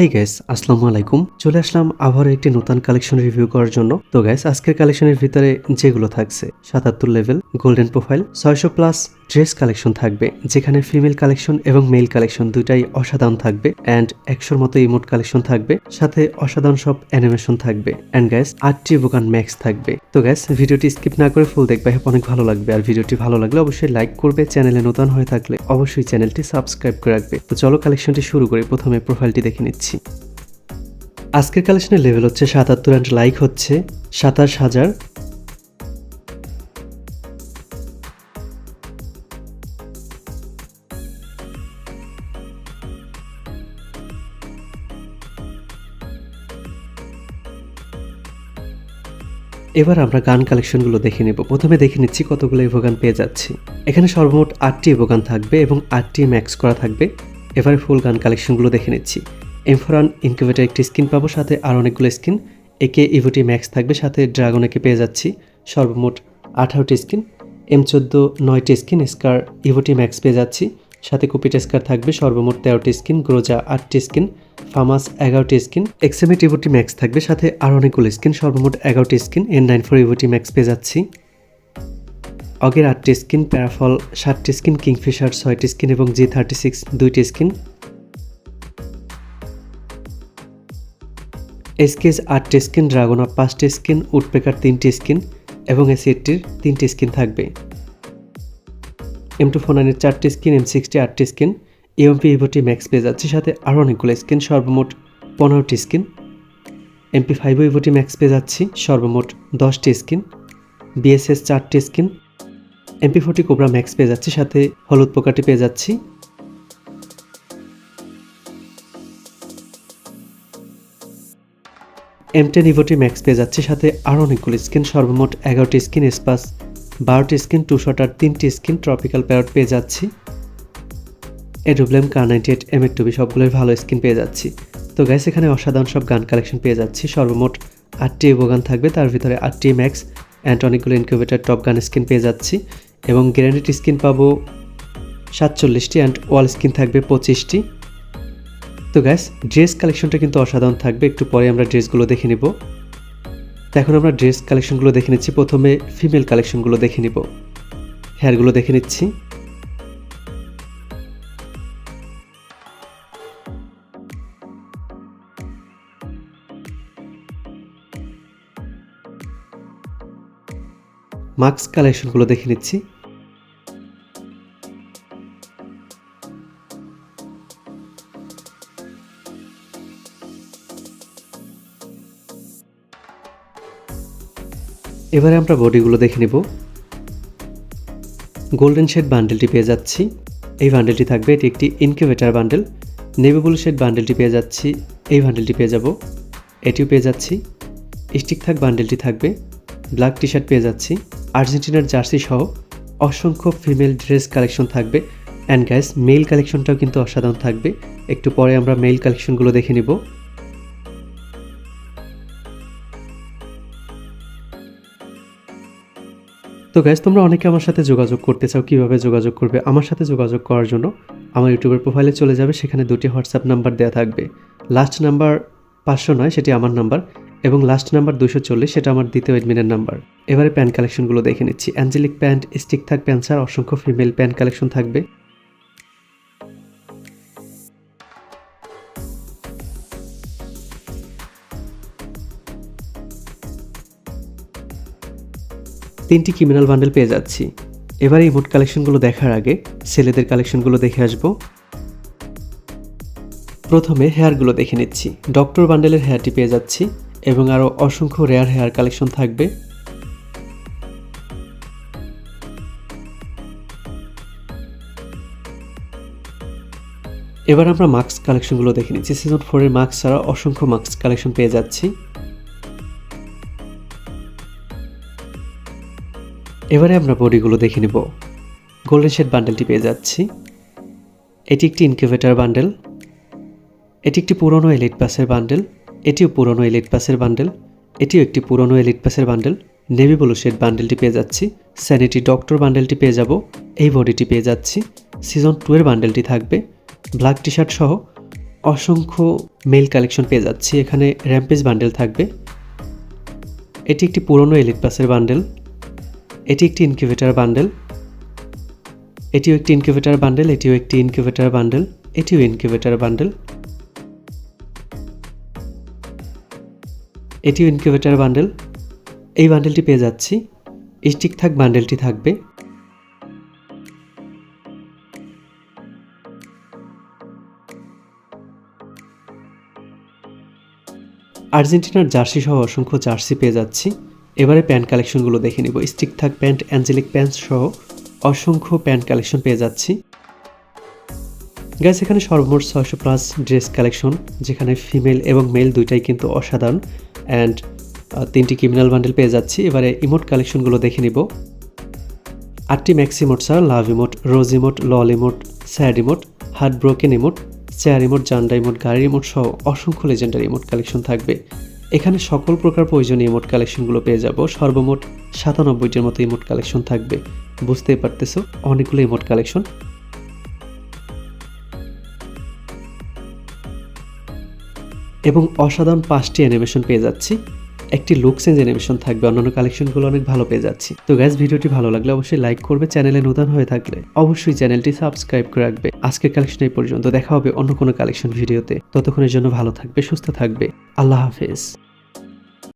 হেই gas আসসালামু আলাইকুম। চলে আসলাম আবার একটি নতুন কালেকশন রিভিউ করার জন্য। তো গ্যাস আজকের কালেকশনের ভিতরে যেগুলো থাকছে, সাতাত্তর লেভেল গোল্ডেন প্রোফাইল ছয়শো প্লাস ড্রেস কালেকশন থাকবে, যেখানে ফিমেল কালেকশন এবং মেল কালেকশন দুইটাই অসাধারণ থাকবে অ্যান্ড একশোর মতো ইমোট কালেকশন থাকবে, সাথে অসাধারণ সব অ্যানিমেশন থাকবে অ্যান্ড গ্যাস আটটি বোকান ম্যাক্স থাকবে। তো গ্যাস ভিডিওটি স্কিপ না করে ফুল দেখবে অনেক ভালো লাগবে। আর ভিডিওটি ভালো লাগলে অবশ্যই লাইক করবে, চ্যানেলে নতুন হয়ে থাকলে অবশ্যই চ্যানেলটি সাবস্ক্রাইব করে রাখবে। তো চলো কালেকশনটি শুরু করে, প্রথমে প্রোফাইলটি দেখে নিচ্ছি। আজকের কালেকশনের লেভেল হচ্ছে সাতাত্তর অ্যান্ড লাইক হচ্ছে সাতাশ হাজার এবার আমরা গান কালেকশনগুলো দেখে নেব। প্রথমে দেখে নিচ্ছি কতগুলো ইভোগান পেয়ে যাচ্ছি। এখানে সর্বমোট আটটি ইভোগান থাকবে এবং আটটি ম্যাক্স করা থাকবে। এবারে ফুল গান কালেকশনগুলো দেখে নিচ্ছি। এমফোরান ইনকিউবেটার একটি স্কিন পাবো, সাথে আর অনেকগুলো স্কিন একে ইভোটি ম্যাক্স থাকবে, সাথে ড্রাগন একে পেয়ে যাচ্ছি। সর্বমোট আঠারোটি স্কিন এম চোদ্দ নয়টি স্কিন স্কার ইভোটি ম্যাক্স পেয়ে যাচ্ছি। সাথে কুপিট স্কার থাকবে, সর্বমোট তেরোটি স্কিন গ্রোজা আটটি স্কিন ফামাস এগারোটি স্কিন এক্সএমএট ইভোটি ম্যাক্স থাকবে, সাথে আর অনেকগুলো স্কিন, সর্বমোট এগারোটি স্কিন এন নাইন ফোর ইভোটি ম্যাক্স পেয়ে যাচ্ছি। অগের আটটি স্কিন প্যারাফল সাতটি স্কিন কিংফিশার ছয়টি স্কিন এবং জি থার্টি সিক্স দুইটি স্কিন। এসকেজ আটটি স্কিন ড্রাগন পাঁচটি স্কিন উডপেকার তিনটি স্কিন এবং এসিএটটির তিনটি স্কিন থাকবে। এম টু ফোর নাইনের চারটি স্কিন এম সিক্সটি আটটি স্কিন ইএমপি ইভোটি ম্যাক্স পেয়ে যাচ্ছে। সাথে আরও অনেকগুলো স্কিন, সর্বমোট পনেরোটি স্কিন। এমপি ফাইভও ইভোটি ম্যাক্স পেয়ে যাচ্ছি। সর্বমোট দশটি স্কিন। বিএসএস চারটি skin. MP forty cobra max পেয়ে যাচ্ছি। সাথে হলুদ পোকাটি পেয়ে যাচ্ছি। এম টেন ইভোটি ম্যাক্স পেয়ে যাচ্ছে। সাথে আরও অনেকগুলো স্কিন। সর্বমোট এগারোটি স্কিন স্পাস বারোটি স্কিন টু শটার তিনটি স্কিন। ট্রপিক্যাল প্যারট পেয়ে যাচ্ছি। এডুব্লেম কার নাইনটি এইট এম টুবি সবগুলোই ভালো স্কিন পেয়ে যাচ্ছি। তো গ্যাস এখানে অসাধারণ সব গান কালেকশন পেয়ে যাচ্ছি। সর্বমোট আটটি গান থাকবে, তার ভিতরে আটটি ম্যাক্স অ্যান্ড অনেকগুলো ইনকিউবেটার টপ গান স্কিন পেয়ে যাচ্ছি। এবং গ্রেনেড স্কিন পাবো সাতচল্লিশটি অ্যান্ড ওয়াল স্কিন থাকবে পঁচিশটি। তো গ্যাস ড্রেস কালেকশনটা কিন্তু অসাধারণ থাকবে, একটু পরে আমরা ড্রেসগুলো দেখে নিব। তো এখন আমরা ড্রেস কালেকশনগুলো দেখে নিচ্ছি, প্রথমে ফিমেল কালেকশনগুলো দেখে নিব। হেয়ারগুলো দেখে নিচ্ছি। মাস্ক কালেকশনগুলো দেখে নিচ্ছি। এবারে আমরা বডিগুলো দেখে নেব। গোল্ডেন শেড বান্ডেলটি পেয়ে যাচ্ছি। এই বান্ডেলটি থাকবে, এটি একটি incubator bundle. Navy blue shade বান্ডেলটি পেয়ে যাচ্ছি, এই বান্ডেলটি পেয়ে যাব। এটিও পেয়ে যাচ্ছি। স্টিক থাক বান্ডেলটি থাকবে। ব্ল্যাক টি শার্ট পেয়ে যাচ্ছি। আর্জেন্টিনার জার্সি সহ অসংখ্য ফিমেল ড্রেস কালেকশন থাকবে। অ্যান্ড গ্যাস মেল কালেকশনটাও কিন্তু অসাধারণ থাকবে। একটু পরে আমরা মেল কালেকশনগুলো দেখে নিব। তো গ্যাস তোমরা অনেকে আমার সাথে যোগাযোগ করতে চাও, কীভাবে যোগাযোগ করবে? আমার সাথে যোগাযোগ করার জন্য আমার ইউটিউবের প্রোফাইলে চলে যাবে। সেখানে দুটি হোয়াটসঅ্যাপ নাম্বার দেওয়া থাকবে। লাস্ট নাম্বার পাঁচশো নয়, সেটি আমার নাম্বার এবং লাস্ট নাম্বার দুশো চল্লিশ, সেটা আমার দ্বিতীয় এডমিনের নাম্বার এবারে প্যান কালেকশনগুলো দেখে নিচ্ছি। অ্যাঞ্জেলিক প্যান্ট স্টিক থাক প্যান্সার অসংখ্য ফিমেল প্যান্ট কালেকশন থাকবে। তিনটি ক্রিমিনাল বান্ডেল পেয়ে যাচ্ছি। এবার এই মোট কালেকশনগুলো দেখার আগে ছেলেদের কালেকশনগুলো দেখে আসব। প্রথমে হেয়ারগুলো দেখে নিচ্ছি। ডক্টর বান্ডেলের হেয়ারটি পেয়ে যাচ্ছি। এবং আরও অসংখ্য রেয়ার হেয়ার কালেকশন থাকবে। এবার আমরা মাস্ক কালেকশনগুলো দেখে নিচ্ছি। সিজন ফোরের মাস্ক ছাড়া অসংখ্য মাস্ক কালেকশন পেয়ে যাচ্ছি। এবারে আমরা বডিগুলো দেখে নেব। গোল্ডেন শেড বান্ডেলটি পেয়ে যাচ্ছি। এটি একটি ইনকিউবেটার বান্ডেল এটি একটি পুরনো এলিট পাসের বান্ডেল এটিও পুরনো এলিট পাসের বান্ডেল এটিও একটি পুরনো এলিট পাসের বান্ডেল নেভি ব্লু শেড বান্ডেলটি পেয়ে যাচ্ছি। স্যানিটি ডক্টর বান্ডেলটি পেয়ে যাব। এই বডিটি পেয়ে যাচ্ছি। সিজন টু এর বান্ডেলটি থাকবে। ব্ল্যাক টি শার্ট সহ অসংখ্য মেল কালেকশন পেয়ে যাচ্ছি। এখানে র্যাম্পেজ বান্ডেল থাকবে। এটি একটি পুরনো এলিট পাসের বান্ডেল এটি একটি ইনকিউবেটার বান্ডেল এটিও একটি ইনকিউবেটার বান্ডেল এটিও একটি ইনকিউবেটার বান্ডেল এটিও ইনকিউবেটার বান্ডেল এটিও ইনকিউবেটার বান্ডেল এই বান্ডেলটি পেয়ে যাচ্ছি। স্টিক থাক বান্ডেলটি থাকবে। আর্জেন্টিনার জার্সি সহ অসংখ্য জার্সি পেয়ে যাচ্ছি। এবারে প্যান্ট কালেকশনগুলো দেখে নিব। স্টিক থাক প্যান্ট অ্যাঞ্জেলিক প্যান্ট সহ অসংখ্য প্যান্ট কালেকশন পেয়ে যাচ্ছি। গ্যাস এখানে সর্বমোট ছয়শো প্লাস ড্রেস কালেকশন যেখানে ফিমেল এবং মেল দুইটাই কিন্তু অসাধারণ। অ্যান্ড তিনটি ক্রিমিনাল বান্ডেল পেয়ে যাচ্ছি। এবারে ইমোট কালেকশনগুলো দেখে নিব। আটটি max emote sir love emote rose emote LOL emote sad emote heart broken emote chair emote জান্ডা emote গাড়ির ইমোট সহ অসংখ্য লেজেন্ডারি ইমোট কালেকশন থাকবে। এখানে সকল প্রকার প্রয়োজনীয় ইমোট কালেকশনগুলো পেয়ে যাব। সর্বমোট সাতানব্বইটির মতো ইমোট কালেকশন থাকবে। বুঝতেই পারতেছো? অনেকগুলো ইমোট কালেকশন এবং অসাধারণ পাঁচটি অ্যানিমেশন পেয়ে যাচ্ছি। একটি লুক চেঞ্জ অ্যানিমেশন থাকবে, অন্যান্য কালেকশনগুলো অনেক ভালো পেয়ে যাচ্ছি। তো গ্যাস ভিডিওটি ভালো লাগলে অবশ্যই লাইক করবে চ্যানেলে নতুন হয়ে থাকলে অবশ্যই চ্যানেলটি সাবস্ক্রাইব করে রাখবে। আজকের কালেকশন এই পর্যন্ত, দেখা হবে অন্য কোনো কালেকশন ভিডিওতে ততক্ষণের জন্য ভালো থাকবে, সুস্থ থাকবে। আল্লাহ হাফেজ।